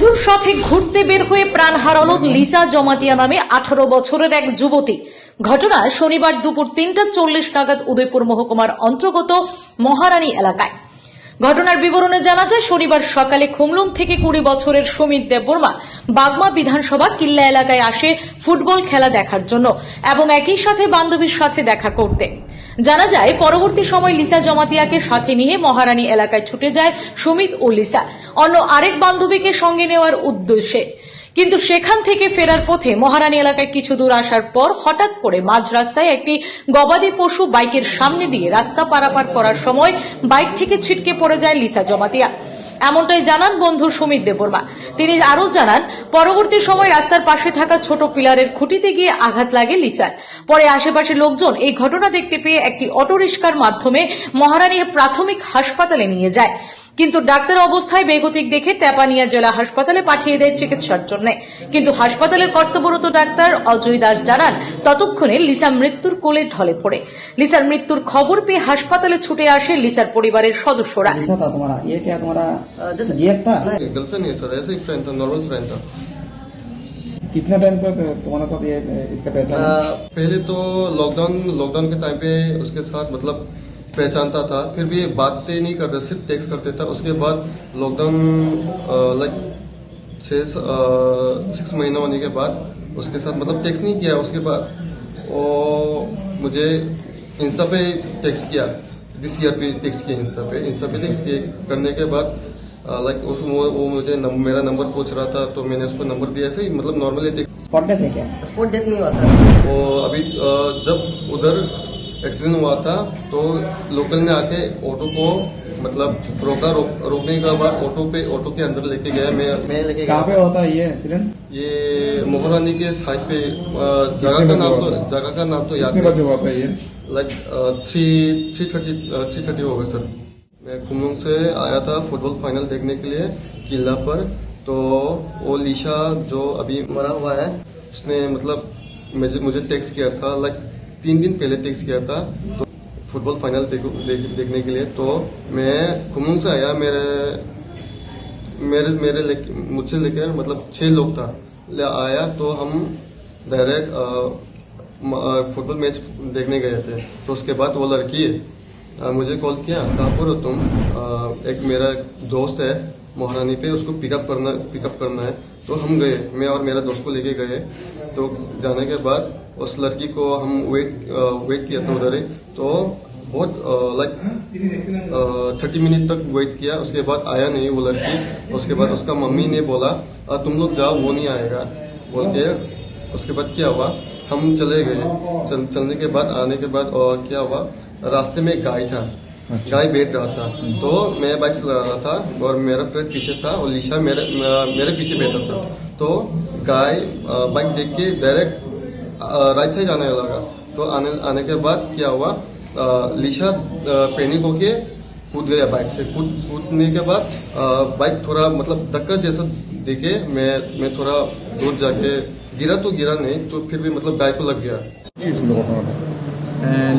বন্ধুর সাথে ঘুরতে বের হয়ে প্রাণ হারালো লিসা জমাতিয়া নামে আঠারো বছরের এক যুবতী। ঘটনা শনিবার দুপুর তিনটা চল্লিশ নাগাদ উদয়পুর মহকুমার অন্তর্গত মহারানী এলাকায়। ঘটনার বিবরণে জানা যায়, শনিবার সকালে খুমলুং থেকে কুড়ি বছরের সুমিত দেববর্মা বাগমা বিধানসভা কিল্লা এলাকায় আসে ফুটবল খেলা দেখার জন্য এবং একই সাথে বান্ধবীর সাথে দেখা করতে। জানা যায়, পরবর্তী সময় লিসা জমাতিয়াকে সাথে নিয়ে মহারানী এলাকায় ছুটে যায় সুমিত ও লিসা। অন্য আরেক বান্ধবীকে সঙ্গে নেওয়ার উদ্দেশ্যে কিন্তু সেখান থেকে ফেরার পথে মহারানী এলাকায় কিছু দূর আসার পর হঠাৎ করে মাঝ রাস্তায় একটি গবাদি পশু বাইকের সামনে দিয়ে রাস্তা পারাপার করার সময় বাইক থেকে ছিটকে পড়ে যায় লিসা জমাতিয়া। এমনটাই জানান বন্ধু সুমিত দেববর্মা। তিনি আরও জানান, পরবর্তী সময় রাস্তার পাশে থাকা ছোট পিলারের খুঁটিতে গিয়ে আঘাত লাগে লিচার পরে আশেপাশের লোকজন এই ঘটনা দেখতে পেয়ে একটি অটোরিক্সার মাধ্যমে মহারানীর প্রাথমিক হাসপাতালে নিয়ে যায়। কিন্তু ডাক্তার অবস্থায় বেগতিক দেখে তেপানিয়া জেলা হাসপাতালে পাঠিয়ে দেয় চিকিৎসার জন্য কিন্তু হাসপাতালের কর্তব্যরত ডাক্তার অজয় দাস জানান ততক্ষণে লিসা মৃত্যুর কোলে ঢলে পড়ে লিসার মৃত্যুর খবর পেয়ে হাসপাতালে ছুটে আসে লিসার পরিবারের সদস্যরা ऐसा था तुम्हारा ये क्या तुम्हारा जैसे- जीएफ था गर्लफ्रेंड नहीं सर ऐसे ही फ्रेंड था नॉर्मल फ्रेंड था कितने टाइम पर तुम्हारे साथ ये इसका पहचान है? आ, पहले तो लॉकडाउन लॉकडाउन के टाइम पे उसके साथ मतलब पहचानता था फिर भी बातें नहीं करते सिर्फ़ टेक्स्ट करते था। उसके बाद लॉकडाउन लाइक छः सिक्स महीना होने के बाद उसके साथ मतलब टेक्स्ट नहीं किया उसके बाद वो मुझे इंस्टा पे टेक्स्ट किया दिस ईयर पे टेक्स्ट किया इंस्टा पे। इंस्टा पे टेक्स्ट किए। करने के बाद लाइक उस वो, वो मुझे नम, मेरा नंबर पूछ रहा था तो मैंने उसको नंबर दिया ऐसे ही मतलब नॉर्मली स्पॉट डेथ है क्या? स्पोर्ट डेथ नहीं हुआ सर वो अभी जब उधर एक्सीडेंट हुआ था तो लोकल ने आके ऑटो को मतलब रोका रो, रोकने के बाद ऑटो पे ऑटो के अंदर लेके गया मैं मैं लेके कहाँ पे होता है ये एक्सीडेंट ये मोहरानी के साइड पे जगह का नाम तो जगह का नाम तो याद बजे नहीं। हुआ था ये? Like three three thirty three thirty हो गए सर मैं कुमलुंग से आया था फुटबॉल फाइनल देखने के लिए किला पर। तो वो लीशा जो अभी मरा हुआ है उसने मतलब मुझे मुझे टेक्स्ट किया था लाइक तीन दिन पहले टेक्स्ट किया था तो फुटबॉल फाइनल देख, देख, देखने के लिए तो मैं कुमलुंग से आया मेरे मेरे मेरे लेके मुझसे लेकर मतलब छह लोग था ले आया तो हम डायरेक्ट फुटबॉल मैच देखने गए थे तो उसके बाद वो लड़की मुझे कॉल किया कहाँ हो तुम? अ, एक मेरा दोस्त है मोहरानी पे उसको पिकअप करना पिकअप करना है। तो हम गए मैं और मेरा दोस्त को लेके गए। तो जाने के बाद उस लड़की को हम वेट वेट किया था उधर तो बहुत लाइक थर्टी मिनट तक वेट किया। उसके बाद आया नहीं वो लड़की। उसके बाद उसका मम्मी ने बोला "अ, तुम लोग जाओ वो नहीं आएगा। बोल के उसके बाद क्या हुआ? हम चले गए। चल, चलने के बाद आने के बाद अ, क्या हुआ? रास्ते में गाय था। गाय बैठ रहा था। तो मैं बाइक चला रहा था और मेरा फ्रेंड पीछे था और लिशा मेरे मेरे पीछे बैठा था। तो गाय बाइक देख के डायरेक्ट राइट साइड आने लगा। तो आने आने के बाद क्या हुआ? लिशा पैनिक होके कूद गया बाइक से। कूद, कूदने के बाद बाइक थोड़ा मतलब धक्का जैसा देखे, मैं मैं थोड़ा दूर जाके गिरा तो गिरा नहीं तो फिर भी मतलब गाय को लग गया।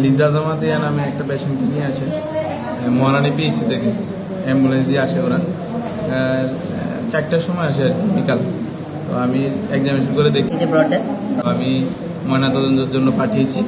লিজা জামাতিয়া নামে একটা পেশেন্টকে নিয়ে আসে। মহারানি পিএসসি থেকে। অ্যাম্বুলেন্স দিয়ে আসে ওরা। চারটার সময় আসে আর কি, বিকাল। তো আমি এক্সামিনেশন করে দেখি। আমি ময়নাতদন্তের জন্য পাঠিয়েছি।